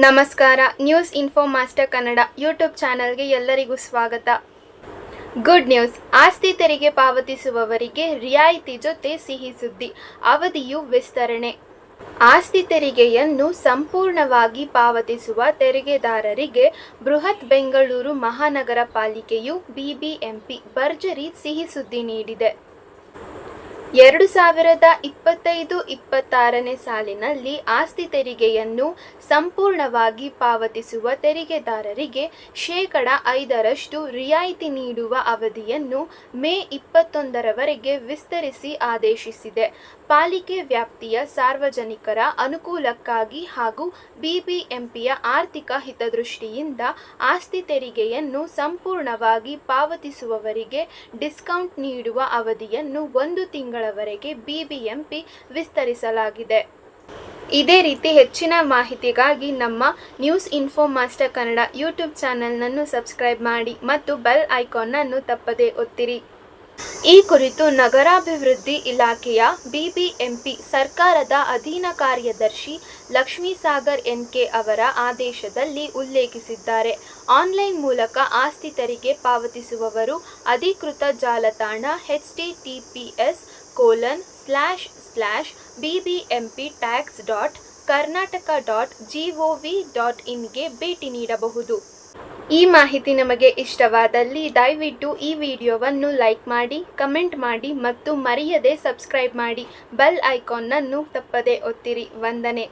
ನಮಸ್ಕಾರ news info master Kannada YouTube ಚಾನಲ್ಗೆ ಎಲ್ಲರಿಗೂ ಸ್ವಾಗತ. ಗುಡ್ ನ್ಯೂಸ್ ಆಸ್ತಿ ತೆರಿಗೆ ಪಾವತಿಸುವವರಿಗೆ ರಿಯಾಯಿತಿ ಜೊತೆ ಸಿಹಿ ಸುದ್ದಿ, ಅವಧಿಯು ವಿಸ್ತರಣೆ. ಆಸ್ತಿ ತೆರಿಗೆಯನ್ನು ಸಂಪೂರ್ಣವಾಗಿ ಪಾವತಿಸುವ ತೆರಿಗೆದಾರರಿಗೆ ಬೃಹತ್ ಬೆಂಗಳೂರು ಮಹಾನಗರ ಪಾಲಿಕೆಯು ಬಿಬಿಎಂಪಿ ಭರ್ಜರಿ ಸಿಹಿ ಸುದ್ದಿ ನೀಡಿದೆ. ಎರಡು ಸಾವಿರದ ಇಪ್ಪತ್ತೈದು ಇಪ್ಪತ್ತಾರನೇ ಸಾಲಿನಲ್ಲಿ ಆಸ್ತಿ ತೆರಿಗೆಯನ್ನು ಸಂಪೂರ್ಣವಾಗಿ ಪಾವತಿಸುವ ತೆರಿಗೆದಾರರಿಗೆ ಶೇಕಡ ಐದರಷ್ಟು ರಿಯಾಯಿತಿ ನೀಡುವ ಅವಧಿಯನ್ನು ಮೇ ಇಪ್ಪತ್ತೊಂದರವರೆಗೆ ವಿಸ್ತರಿಸಿ ಆದೇಶಿಸಿದೆ. ಪಾಲಿಕೆ ವ್ಯಾಪ್ತಿಯ ಸಾರ್ವಜನಿಕರ ಅನುಕೂಲಕ್ಕಾಗಿ ಹಾಗೂ ಬಿಬಿಎಂಪಿಯ ಆರ್ಥಿಕ ಹಿತದೃಷ್ಟಿಯಿಂದ ಆಸ್ತಿ ತೆರಿಗೆಯನ್ನು ಸಂಪೂರ್ಣವಾಗಿ ಪಾವತಿಸುವವರಿಗೆ ಡಿಸ್ಕೌಂಟ್ ನೀಡುವ ಅವಧಿಯನ್ನು ಒಂದು ತಿಂಗಳವರೆಗೆ ಬಿಬಿಎಂಪಿ ವಿಸ್ತರಿಸಲಾಗಿದೆ. ಇದೇ ರೀತಿ ಹೆಚ್ಚಿನ ಮಾಹಿತಿಗಾಗಿ ನಮ್ಮ news info master Kannada YouTube ಚಾನೆಲ್ನನ್ನು subscribe ಮಾಡಿ ಮತ್ತು ಬೆಲ್ ಐಕಾನ್ನನ್ನು ತಪ್ಪದೇ ಒತ್ತಿರಿ. ಈ ಕುರಿತು ನಗರಾಭಿವೃದ್ಧಿ ಇಲಾಖೆಯ ಬಿಬಿಎಂಪಿ ಸರ್ಕಾರದ ಅಧೀನ ಕಾರ್ಯದರ್ಶಿ ಲಕ್ಷ್ಮೀಸಾಗರ್ ಎನ್ಕೆ ಅವರ ಆದೇಶದಲ್ಲಿ ಉಲ್ಲೇಖಿಸಿದ್ದಾರೆ. ಆನ್ಲೈನ್ ಮೂಲಕ ಆಸ್ತಿ ತೆರಿಗೆ ಪಾವತಿಸುವವರು ಅಧಿಕೃತ ಜಾಲತಾಣ H T T P S colon slash slash B B M P tax dot Karnataka dot G O V dot ಇನ್ಗೆ ಭೇಟಿ ನೀಡಬಹುದು. ಈ ಮಾಹಿತಿ ನಮಗೆ ಇಷ್ಟವಾದಲ್ಲಿ ದಯವಿಟ್ಟು ಈ ವಿಡಿಯೋವನ್ನು ಲೈಕ್ ಮಾಡಿ, ಕಮೆಂಟ್ ಮಾಡಿ ಮತ್ತು ಮರೆಯದೆ ಸಬ್ಸ್ಕ್ರೈಬ್ ಮಾಡಿ. ಬೆಲ್ ಐಕಾನ್ನನ್ನು ತಪ್ಪದೇ ಒತ್ತಿರಿ. ವಂದನೆ.